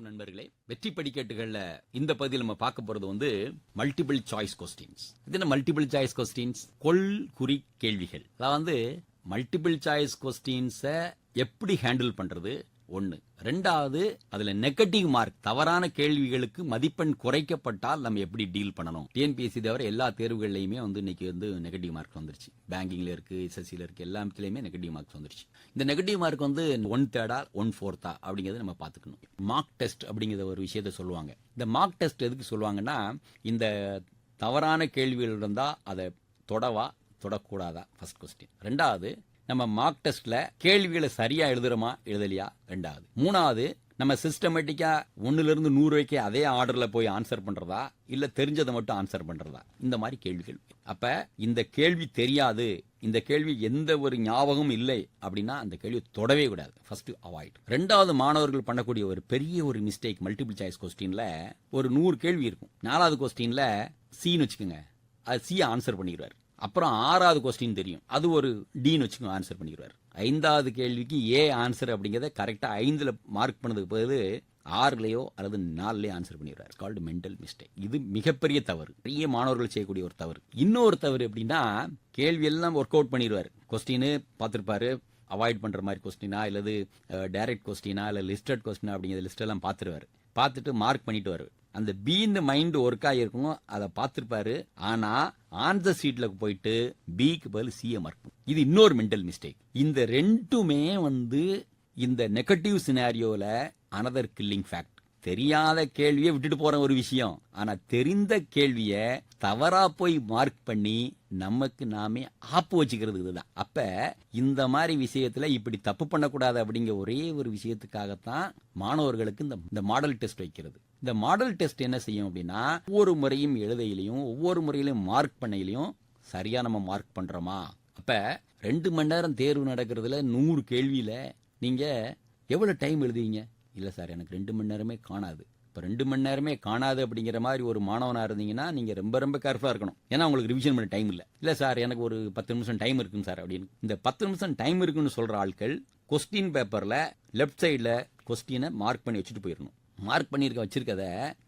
நண்பர்களே. வெற்றி படிக்கட்டுகள்ல இந்த பகுதியில் நம்ம பார்க்க போறது வந்து மல்டிபிள் சாய்ஸ் கொஸ்டின்ஸ் இது என்ன மல்டிபிள் சாய்ஸ் கொஸ்டின்ஸ் கொள் குறி கேள்விகள். அதாவது மல்டிபிள் சாய்ஸ் கொஸ்டின்ஸை எப்படி ஹேண்டில் பண்றது? ஒன்று ரெண்டாவது அதில் நெகட்டிவ் மார்க் தவறான கேள்விகளுக்கு மதிப்பெண் குறைக்கப்பட்டால் நம்ம எப்படி டீல் பண்ணணும்? டிஎன்பிஎஸ்சி தவிர எல்லா தேர்வுகள்லையுமே வந்து இன்னைக்கு வந்து நெகட்டிவ் மார்க் வந்துருச்சு. பேங்கிங்ல இருக்கு எஸ்எஸ்சியில் இருக்கு எல்லாத்துலயுமே நெகட்டிவ் மார்க்ஸ் வந்துருச்சு. இந்த நெகட்டிவ் மார்க் வந்து ஒன் தேர்டா ஒன் ஃபோர்த்தா அப்படிங்கிறத நம்ம பார்த்துக்கணும். மார்க் டெஸ்ட் அப்படிங்கிற ஒரு விஷயத்த சொல்லுவாங்க. இந்த மார்க் டெஸ்ட் எதுக்கு சொல்லுவாங்கன்னா இந்த தவறான கேள்விகள் இருந்தால் அதை தொடவா தொடக்கூடாதா? ஃபர்ஸ்ட் கொஸ்டின் ரெண்டாவது நம்ம மார்க் டெஸ்ட்ல கேள்விகளை சரியா எழுதுறோமா எழுதலையா? ரெண்டாவது. மூணாவது நம்ம சிஸ்டமேட்டிக்கா ஒன்னுல இருந்து நூறு வரைக்கும் அதே ஆர்டர்ல போய் ஆன்சர் பண்றதா? இல்ல தெரிஞ்சதை மட்டும் ஆன்சர் பண்றதா? இந்த மாதிரி கேள்விகள். அப்ப இந்த கேள்வி தெரியாது இந்த கேள்வி எந்த ஒரு ஞாபகம் இல்லை அப்படின்னா அந்த கேள்வி தொடவே கூடாது. ஃபர்ஸ்ட் அவாய்ட் ரெண்டாவது மாணவர்கள் பண்ணக்கூடிய ஒரு பெரிய ஒரு மிஸ்டேக் மல்டிபிள் சாய்ஸ் கொஸ்டின்ல ஒரு நூறு கேள்வி இருக்கும். நாலாவது கொஸ்டின்ல சின்னு வச்சுக்கோங்க. அது சி ஆன்சர் பண்ணிடுவார். அப்புறம் ஆறாவது கொஸ்டின் தெரியும். அது ஒரு டீன் வச்சுக்கோங்க ஆன்சர் பண்ணிடுவார். ஐந்தாவது கேள்விக்கு ஏ ஆன்சர் அப்படிங்கிறத கரெக்டாக ஐந்தில் மார்க் பண்ணதுக்கு பிறகு ஆறுலையோ அல்லது நாலுலையோ ஆன்சர் பண்ணிடுறாரு கால்டு மென்டல் மிஸ்டேக் இது மிகப்பெரிய தவறு. பெரிய மாணவர்கள் செய்யக்கூடிய ஒரு தவறு. இன்னொரு தவறு எப்படின்னா கேள்வி எல்லாம் ஒர்க் அவுட் பண்ணிடுவார். கொஸ்டின் பார்த்துருப்பாரு. அவாய்ட் பண்ற மாதிரி கொஸ்டினா இல்லது டைரக்ட் கொஸ்டினா இல்ல லிஸ்டட் கொஸ்டினா அப்படிங்கிற லிஸ்ட் எல்லாம் பார்த்துருவாரு. பார்த்துட்டு மார்க் பண்ணிட்டு வருவார். அந்த பின்னு மைண்ட் ஒர்க் ஆகிருக்கும் அதை பார்த்துருப்பாரு. ஆனா த சீட்ல போயிட்டு பிக்கு பதில் சிஏ மார்க் இது இன்னொரு மென்டல் மிஸ்டேக் இந்த ரெண்டுமே வந்து இந்த நெகட்டிவ் சினாரியோல அனதர் கில்லிங் ஃபேக்ட் தெரியாத கேள்வியை விட்டுட்டு போற ஒரு விஷயம். ஆனா தெரிந்த கேள்விய தவறா போய் மார்க் பண்ணி நமக்கு நாமே ஆப்பு வச்சுக்கிறது இதுதான் அப்ப இந்த மாதிரி விஷயத்துல இப்படி தப்பு பண்ணக்கூடாது அப்படிங்கிற ஒரே ஒரு விஷயத்துக்காகத்தான் மாணவர்களுக்கு இந்த இந்த மாடல் டெஸ்ட் வைக்கிறது. இந்த மாடல் டெஸ்ட் என்ன செய்யும் அப்படின்னா ஒவ்வொரு முறையும் எழுதையிலையும் ஒவ்வொரு முறையிலையும் மார்க் பண்ணையிலையும் சரியா நம்ம மார்க் பண்றோமா? அப்ப ரெண்டு மணி நேரம் தேர்வு நடக்கிறதுல நூறு கேள்வியில நீங்க எவ்வளவு டைம் எழுதுவீங்க? இல்ல சார் எனக்கு ரெண்டு மணி நேரமே காணாது. இப்போ ரெண்டு மணி நேரமே காணாது அப்படிங்கிற மாதிரி ஒரு மாணவனா இருந்தீங்கன்னா நீங்க ரொம்ப ரொம்ப கேர்ஃபுல்லா இருக்கணும். ஏன்னா உங்களுக்கு ரிவிஷன் பண்ண டைம் இல்ல. இல்ல சார் எனக்கு ஒரு பத்து நிமிஷம் டைம் இருக்குங்க சார் அப்படின்னு. இந்த பத்து நிமிஷம் டைம் இருக்குன்னு சொல்ற ஆட்கள் கொஸ்டின் பேப்பர்ல லெஃப்ட் சைடில் கொஸ்டினை மார்க் பண்ணி வச்சுட்டு போயிடணும் மார்க் பண்ணியிருக்க வச்சிருக்கத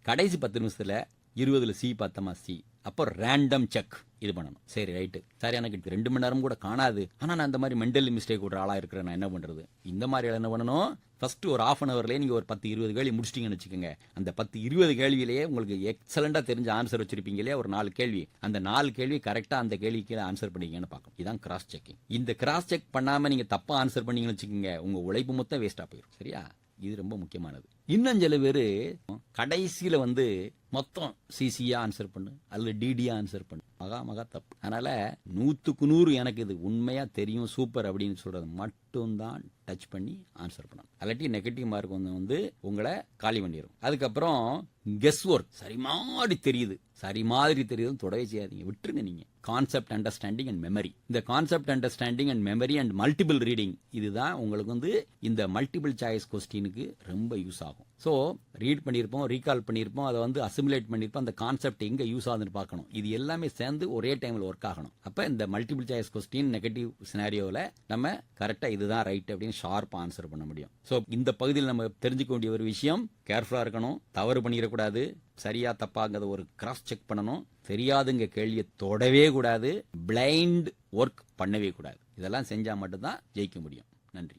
கடைசி பத்து நிமிஷத்தில் இருபதில் சி பார்த்தமா சி அப்போ ரேண்டம் செக் இது பண்ணணும். சரி ரைட்டு சார் எனக்கு ரெண்டு மணி நேரம் கூட காணாது. ஆனால் நான் இந்த மாதிரி மென்டலி மிஸ்டேக் ஒரு ஆளாக இருக்கிறேன் நான் என்ன பண்ணுறது இந்த மாதிரி என்ன பண்ணணும்? ஃபர்ஸ்ட் ஒரு ஆஃப் அன் ஹவர்லேயே நீங்கள் ஒரு பத்து இருபது கேள்வி முடிச்சிட்டீங்கன்னு வச்சுக்கோங்க. அந்த பத்து இருபது கேள்வியிலேயே உங்களுக்கு எக்ஸலண்ட்டாக தெரிஞ்ச ஆன்சர் வச்சிருப்பீங்க இல்லையா? ஒரு நாலு கேள்வி. அந்த நாலு கேள்வி கரெக்டாக அந்த கேள்விக்கு ஆன்சர் பண்ணீங்கன்னு பார்க்கணும். இதான் கிராஸ் செக்கிங் இந்த கிராஸ் செக் பண்ணாமல் நீங்கள் தப்பாக ஆன்சர் பண்ணீங்கன்னு வச்சுக்கோங்க உங்கள் உழைப்பு மொத்தம் வேஸ்ட்டாக போயிடும் சரியா? இது ரொம்ப முக்கியமானது. இன்னும் சில பேர் கடைசியில் வந்து மொத்தம் சிசியாக ஆன்சர் பண்ணு அல்லது டிடியா ஆன்சர் பண்ணு. மகா மகா தப்பு. அதனால நூற்றுக்கு நூறு எனக்கு இது உண்மையாக தெரியும் சூப்பர் அப்படின்னு சொல்கிறது மட்டும்தான் டச் பண்ணி ஆன்சர் பண்ணணும். அல்லாட்டி நெகட்டிவ் மார்க் வந்து வந்து உங்களை காலி பண்ணிடும் அதுக்கப்புறம் கெஸ் ஒர்க் சரி மாதிரி தெரியுது. சரி மாதிரி தெரியுதுன்னு தொடவே செய்யாதீங்க. விட்டுருங்க நீங்க. கான்செப்ட் அண்டர்ஸ்டாண்டிங் அண்ட் மெமரி இந்த concept understanding and memory and multiple reading இதுதான் உங்களுக்கு வந்து இந்த மல்டிபிள் சாய்ஸ் கொஸ்டினுக்கு ரொம்ப யூஸ் ஆகும். ஸோ ரீட் பண்ணியிருப்போம் ரீகால் பண்ணியிருப்போம் அதை வந்து அசிமுலேட் பண்ணியிருப்போம் அந்த கான்செப்ட் எங்கே யூஸ் ஆகுதுன்னு பார்க்கணும். இது எல்லாமே சேர்ந்து ஒரே டைமில் ஒர்க் ஆகணும். அப்போ இந்த மல்டிபிள் சாய்ஸ் கொஸ்டின் நெகட்டிவ் சினாரியோவில் நம்ம கரெக்டாக இதுதான் ரைட் அப்படின்னு ஷார்ப் ஆன்சர் பண்ண முடியும். ஸோ இந்த பகுதியில் நம்ம தெரிஞ்சுக்க வேண்டிய ஒரு விஷயம் கேர்ஃபுல்லாக இருக்கணும் தவறு பண்ணிடக்கூடாது சரியா தப்பாங்கிறத ஒரு கிராஸ் செக் பண்ணணும் தெரியாதுங்க கேள்வியை தொடவே கூடாது பிளைண்ட் ஒர்க் பண்ணவே கூடாது. இதெல்லாம் செஞ்சால் மட்டும்தான் ஜெயிக்க முடியும். நன்றி.